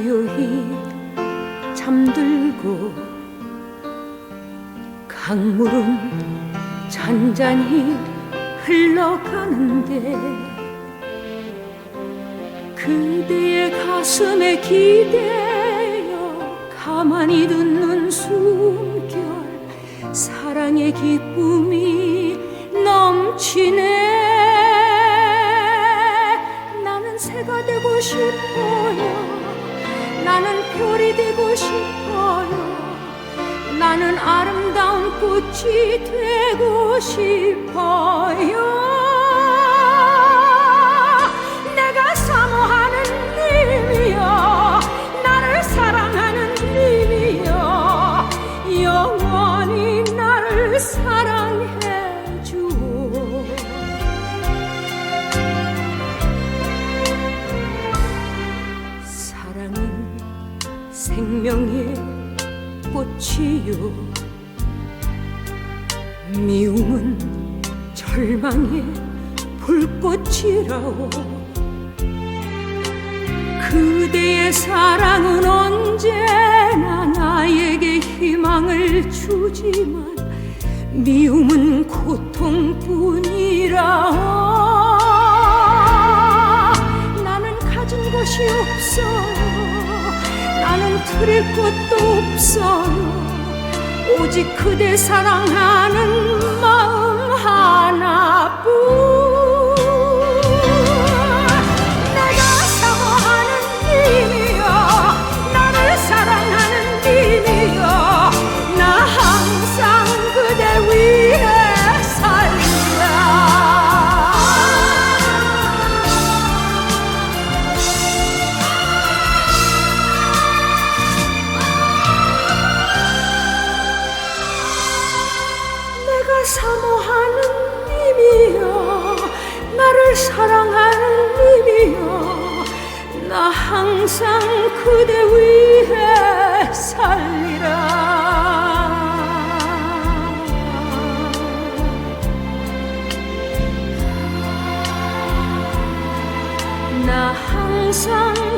천천히 잠들고 강물은 잔잔히 흘러가는데 그대의 가슴에 기대어 가만히 듣는 숨결 사랑의 기쁨이 넘치네. 나는 새가 되고 싶어요 나는 아름다운 꽃이 되고 싶어요. 내가 사모하는 님이여 나를 사랑하는 님이여 영원히 나를 사랑해 주오. 사랑은 생명의 꽃이요. 미움은 절망의 불꽃이라오. 그대의 사랑은 언제나 나에게 희망을 주지만 미움은 고통뿐이라오 드릴 것도 없어요. 오직 그대 사랑하는 마음 하나 사랑하는 님이여. 나 항상 그대 위해 살리라. 나 항상